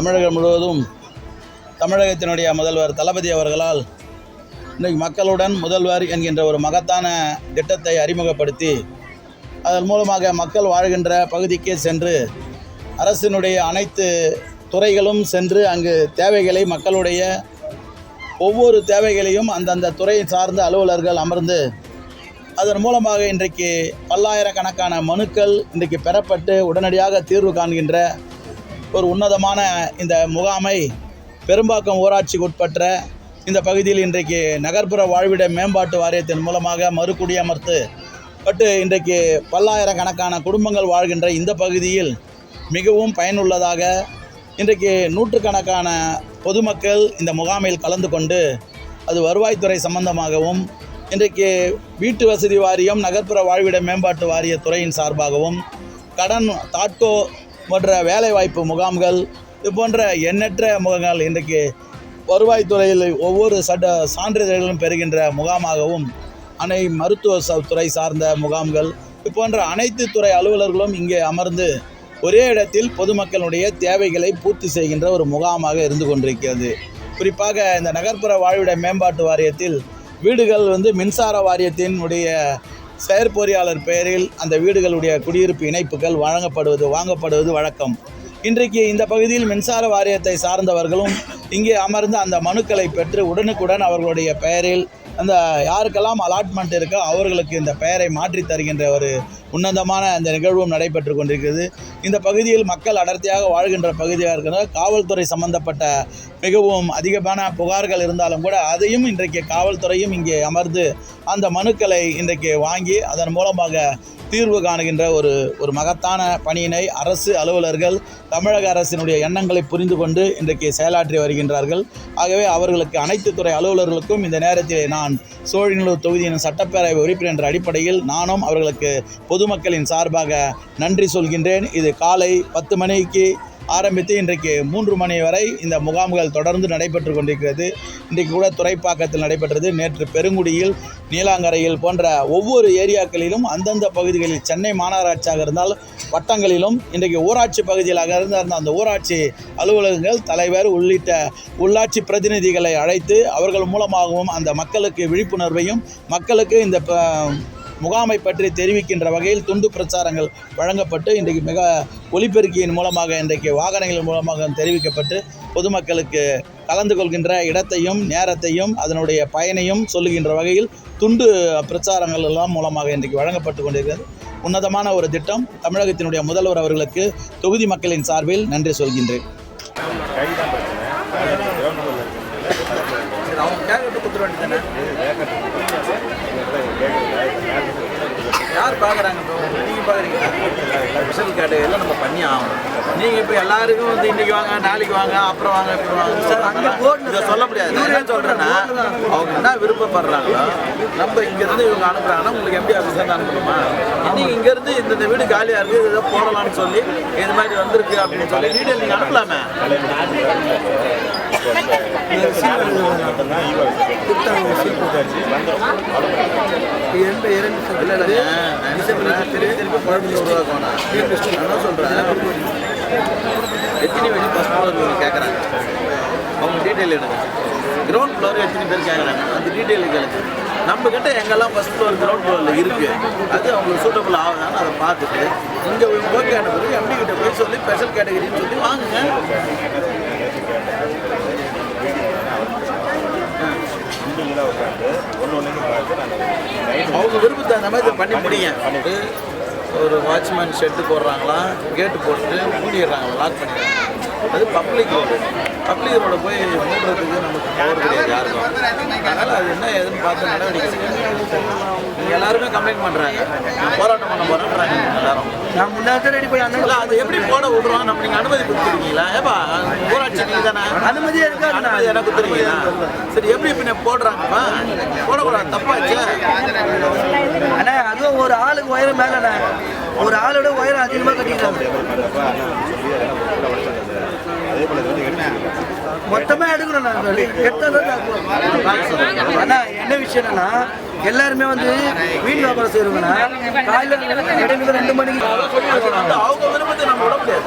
தமிழகம் முழுவதும் தமிழகத்தினுடைய முதல்வர் தளபதி அவர்களால் இன்றைக்கு மக்களுடன் முதல்வர் என்கின்ற ஒரு மகத்தான திட்டத்தை அறிமுகப்படுத்தி அதன் மூலமாக மக்கள் வாழ்கின்ற பகுதிக்கே சென்று அரசினுடைய அனைத்து துறைகளும் சென்று அங்கு தேவைகளை மக்களுடைய ஒவ்வொரு தேவைகளையும் அந்தந்த துறையை சார்ந்த அலுவலர்கள் அமர்ந்து அதன் மூலமாக இன்றைக்கு பல்லாயிரக்கணக்கான மனுக்கள் இன்றைக்கு பெறப்பட்டு உடனடியாக தீர்வு காண்கின்ற ஒரு உன்னதமான இந்த முகாமை பெரும்பாக்கம் ஊராட்சிக்கு உட்பட்ட இந்த பகுதியில் இன்றைக்கு நகர்ப்புற வாழ்விட மேம்பாட்டு வாரியத்தின் மூலமாக மறுகுடியமர்த்து பட்டு இன்றைக்கு பல்லாயிரக்கணக்கான குடும்பங்கள் வாழ்கின்ற இந்த பகுதியில் மிகவும் பயனுள்ளதாக இன்றைக்கு நூற்றுக்கணக்கான பொதுமக்கள் இந்த முகாமில் கலந்து கொண்டு அது வருவாய்த்துறை சம்பந்தமாகவும் இன்றைக்கு வீட்டு வசதி வாரியம் நகர்ப்புற வாழ்விட மேம்பாட்டு வாரிய துறையின் சார்பாகவும் கடன் தாட்கோ போன்ற வேலைவாய்ப்பு முகாம்கள் இது போன்ற எண்ணற்ற முகங்கள் இன்றைக்கு வருவாய்த்துறையில் ஒவ்வொரு சட்ட சான்றிதழ்களும் பெறுகின்ற முகாமாகவும் அனை மருத்துவ ச- துறை சார்ந்த முகாம்கள் இது போன்ற அனைத்து துறை அலுவலர்களும் இங்கே அமர்ந்து ஒரே இடத்தில் பொதுமக்களுடைய தேவைகளை பூர்த்தி செய்கின்ற ஒரு முகாமாக இருந்து கொண்டிருக்கிறது. குறிப்பாக இந்த நகர்ப்புற வாழ்விட மேம்பாட்டு வாரியத்தில் வீடுகள் வந்து மின்சார வாரியத்தினுடைய செயற்பொறியாளர் பெயரில் அந்த வீடுகளுடைய குடியிருப்பு இணைப்புகள் வழங்கப்படுவது வாங்கப்படுவது வழக்கம். இன்றைக்கு இந்த பகுதியில் மின்சார வாரியத்தை சார்ந்தவர்களும் இங்கே அமர்ந்து அந்த மனுக்களை பெற்று உடனுக்குடன் அவர்களுடைய பெயரில் அந்த யாருக்கெல்லாம் அலாட்மெண்ட் இருக்கோ அவர்களுக்கு இந்த பெயரை மாற்றி தருகின்ற ஒரு உன்னதமான அந்த நிகழ்வும் நடைபெற்று கொண்டிருக்கிறது. இந்த பகுதியில் மக்கள் அடர்த்தியாக வாழ்கின்ற பகுதியாக இருக்கிற காவல்துறை சம்பந்தப்பட்ட மிகவும் அதிகமான புகார்கள் இருந்தாலும் கூட அதையும் இன்றைக்கு காவல்துறையும் இங்கே அமர்ந்து அந்த மனுக்களை இன்றைக்கு வாங்கி அதன் மூலமாக தீர்வு காணுகின்ற ஒரு ஒரு மகத்தான பணியினை அரசு அலுவலர்கள் தமிழக அரசினுடைய எண்ணங்களை புரிந்து கொண்டு இன்றைக்கு செயலாற்றி வருகின்றார்கள். ஆகவே அவர்களுக்கு அனைத்து துறை அலுவலர்களுக்கும் இந்த நேரத்தில் நான் சோழிநல்லூர் தொகுதியின் சட்டப்பேரவை உறுப்பினர் என்ற அடிப்படையில் நானும் அவர்களுக்கு பொது பொதுமக்களின் சார்பாக நன்றி சொல்கின்றேன். இது காலை பத்து மணிக்கு ஆரம்பித்து இன்றைக்கு மூன்று மணி வரை இந்த முகாம்கள் தொடர்ந்து நடைபெற்று கொண்டிருக்கிறது. இன்றைக்கு கூட துறைப்பாக்கத்தில் நடைபெற்றது. நேற்று பெருங்குடியில் நீலாங்கரையில் போன்ற ஒவ்வொரு ஏரியாக்களிலும் அந்தந்த பகுதிகளில் சென்னை மாநகராட்சியாக இருந்தால் வட்டங்களிலும் இன்றைக்கு ஊராட்சி பகுதியிலாக இருந்த அந்த ஊராட்சி அலுவலகங்கள் தலைவர் உள்ளிட்ட உள்ளாட்சி பிரதிநிதிகளை அழைத்து அவர்கள் மூலமாகவும் அந்த மக்களுக்கு விழிப்புணர்வையும் மக்களுக்கு இந்த ப- முகாமை பற்றி தெரிவிக்கின்ற வகையில் துண்டு பிரச்சாரங்கள் வழங்கப்பட்டு இன்றைக்கு மிக ஒலிபெருக்கியின் மூலமாக இன்றைக்கு வாகனங்கள் மூலமாக தெரிவிக்கப்பட்டு பொதுமக்களுக்கு கலந்து கொள்கின்ற இடத்தையும் நேரத்தையும் அதனுடைய பயனையும் சொல்லுகின்ற வகையில் துண்டு பிரச்சாரங்கள் எல்லாம் மூலமாக இன்றைக்கு வழங்கப்பட்டு கொண்டிருக்கிறது. உன்னதமான ஒரு திட்டம். தமிழகத்தினுடைய முதல்வர் அவர்களுக்கு தொகுதி மக்களின் சார்பில் நன்றி சொல்கின்றேன். அவங்க கொடுத்துட பார்க்குறாங்க இப்போ நீங்கள் பார்க்குறீங்களா ஸ்பெஷல் கார்டு எல்லாம் நம்ம பண்ணி ஆகணும். நீங்கள் இப்போ எல்லாருக்கும் வந்து இன்னைக்கு வாங்க நாளைக்கு வாங்க அப்புறம் வாங்க இப்படி வாங்க. சார் அங்கே இதை சொல்ல முடியாது. நான் என்ன சொல்கிறேன்னா அவங்க என்ன விருப்பப்படுறாங்களோ நம்ம இங்கேருந்து இவங்க அனுப்புகிறாங்கன்னா உங்களுக்கு எப்படி ஆஃபீஸர் அனுப்பணுமா? இன்னைக்கு இங்கேருந்து இந்த இந்த வீடு காலியாக இருக்குது இதை போடலாம்னு சொல்லி இது மாதிரி வந்திருக்கு அப்படின்னு சொல்லி டீட்டெயில் நீங்கள் அனுப்பலாமே? இல்லை இல்லைங்க நான் சொல்கிறேன் திருப்பி திருப்பி சொல்கிறேன் எத்தனை வழி ஃபஸ்ட் ஃப்ளோர் கேட்குறாங்க அவங்க டீட்டெயில் எடுங்க கிரவுண்ட் ஃப்ளோர் எத்தனை பேர் கேட்குறாங்க அந்த டீட்டெயில் கேளுங்க நம்ம கிட்ட எங்கெல்லாம் ஃபஸ்ட் ஃப்ளோர் கிரவுண்ட் ஃப்ளோரில் இருக்குது அது அவங்களுக்கு சூட்டபிள் ஆகுதான்னு அதை பார்த்துட்டு இங்கே ஓகே ஆன பிறகு எம்டி கிட்ட போய் சொல்லி ஸ்பெஷல் கேட்டகரின்னு சொல்லி வாங்குங்க அவங்க விருப்பத்தை அந்த மாதிரி பண்ணி முடியுங்க பண்ணிட்டு ஒரு வாட்ச்மேன் ஷெட்டு போடுறாங்களா கேட்டு போட்டு மூடிடுறாங்க லாக் பண்ணிடுறாங்க. அது பப்ளிக் ரோடு பப்ளிக் ரோட போய் மூடுறதுக்கு நமக்கு பவர் கிடையாது யாருக்கும். அதனால் அது என்ன ஏதுன்னு பார்த்து நடவடிக்கை எல்லாருமே கம்ப்ளைண்ட் பண்ணுறாங்க போராட்டம் பண்ண போகிறேன்றாங்க எல்லாரும். நான் முன்னாடி ரெடி போய் அண்ணன் இல்லை அது எப்படி போட விடுறோம்? நம்ம நீங்கள் அனுமதி கொடுத்துருக்கீங்களா? ஏப்பா ஊராட்சி நீங்கள் தானே? அனுமதியே இருக்காது அனுமதி எனக்கு கொடுத்துருக்கீங்களா? சரி எப்படி பின்ன போடுறாங்கப்பா? போடக்கூடாது தப்பாச்சு. அண்ணா அதுவும் ஒரு ஆளுக்கு உயரம் மேலண்ணே. ஒரு ஆளோட உயரம் அதிகமாக கட்டிக்கிறாங்க அதே போல இது வந்து என்ன? மொத்தமா எடுக்கணும் நான் எடுத்ததான் ஆனா என்ன விஷயம் என்னன்னா எல்லாருமே வந்து மீன் வியாபாரம் செய்யறவங்கன்னா காலையில இடையில ரெண்டு மணிக்கு அவங்க விருப்பத்தை நம்ம விட முடியாது